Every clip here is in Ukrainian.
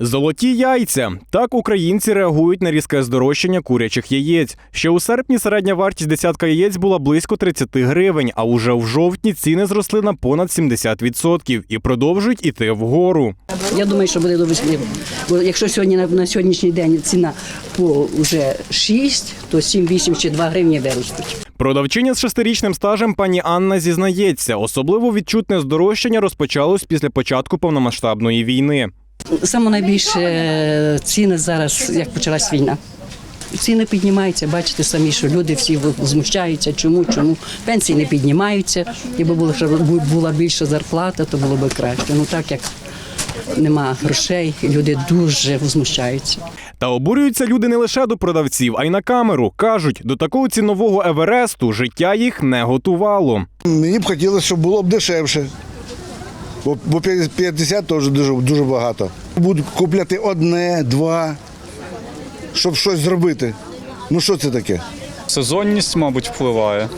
Золоті яйця. Так українці реагують на різке здорожчання курячих яєць. Ще у серпні середня вартість десятка яєць була близько 30 гривень, а уже в жовтні ціни зросли на понад 70% і продовжують іти вгору. Я думаю, що буде до весни. Бо якщо сьогодні на, на сьогоднішній день ціна по вже 6, то 7, 8 чи 2 гривні виростуть. Продавчиня з шестирічним стажем пані Анна зізнається, особливо відчутне здорожчання розпочалось після початку повномасштабної війни. Саме найбільше е, ціни зараз, як почалась війна. Ціни піднімаються, бачите самі, що люди всі возмущаються. Чому, чому пенсії не піднімаються. Якби була, щоб була більша зарплата, то було б краще. Ну так як нема грошей, люди дуже возмущаються. Та обурюються люди не лише до продавців, а й на камеру. кажуть, до такого цінового евересту життя їх не готувало. Мені б хотілося, щоб було б дешевше. Бо бо 50 теж дуже, дуже багато. Буду купляти одне, два, щоб щось зробити. Ну що це таке? Сезонність, мабуть, впливає.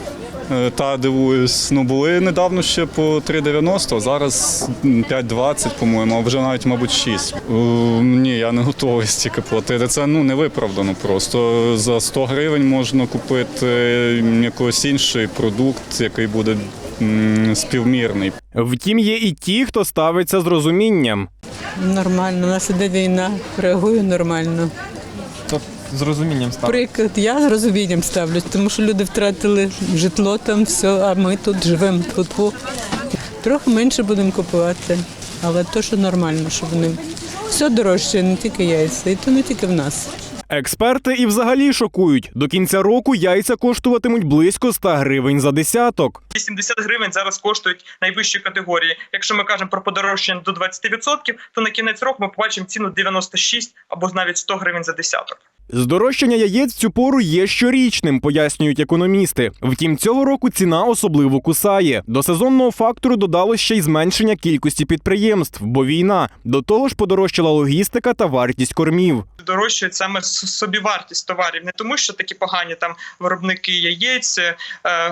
Е, Та дивуюсь, ну були недавно ще по 3,90, а зараз м, 5,20, по-моєму, а вже навіть, мабуть, 6. Е, Ні, я не готовий стільки платити. Це ну невиправдано просто. За 100 гривень можна купити якийсь інший продукт, який буде співмірний. Втім, є і ті, хто ставиться з розумінням. Нормально, у нас іде війна, реагую нормально. З розумінням Приклад, я з розумінням ставлюсь, тому що люди втратили житло там, все, а ми тут живемо тут. Трохи менше будемо купувати, але то, що нормально, що вони все дорожче, не тільки яйця, і то не тільки в нас. Експерти і взагалі шокують. До кінця року яйця коштуватимуть близько 100 гривень за десяток. 80 гривень зараз коштують найвищі категорії. Якщо ми кажемо про подорожчання до 20%, то на кінець року ми побачимо ціну 96 або навіть 100 гривень за десяток. Здорожчання яєць в цю пору є щорічним, пояснюють економісти. Втім, цього року ціна особливо кусає. До сезонного фактору додалось ще й зменшення кількості підприємств, бо війна. До того ж подорожчала логістика та вартість кормів. Дорожчує саме собівартість товарів, не тому, що такі погані там виробники яєць, е,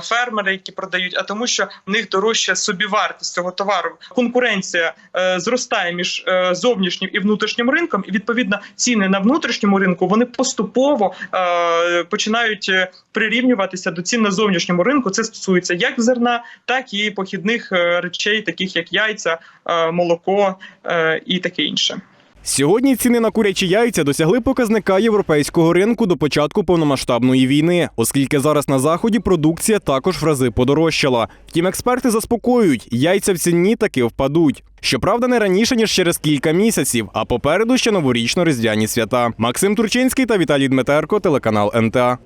фермери, які продають, а тому, що в них дорожча собівартість цього товару. Конкуренція е, зростає між е, зовнішнім і внутрішнім ринком, і відповідно ціни на внутрішньому ринку вони поступово е, починають е, прирівнюватися до цін на зовнішньому ринку. Це стосується як зерна, так і похідних е, речей, таких як яйця, е, молоко е, і таке інше. Сьогодні ціни на курячі яйця досягли показника європейського ринку до початку повномасштабної війни, оскільки зараз на заході продукція також в рази подорожчала. Втім, експерти заспокоюють, яйця в ціні таки впадуть. Щоправда, не раніше ніж через кілька місяців, а попереду ще новорічно-різдвяні свята. Максим Турчинський та Віталій Дмитерко, телеканал НТА.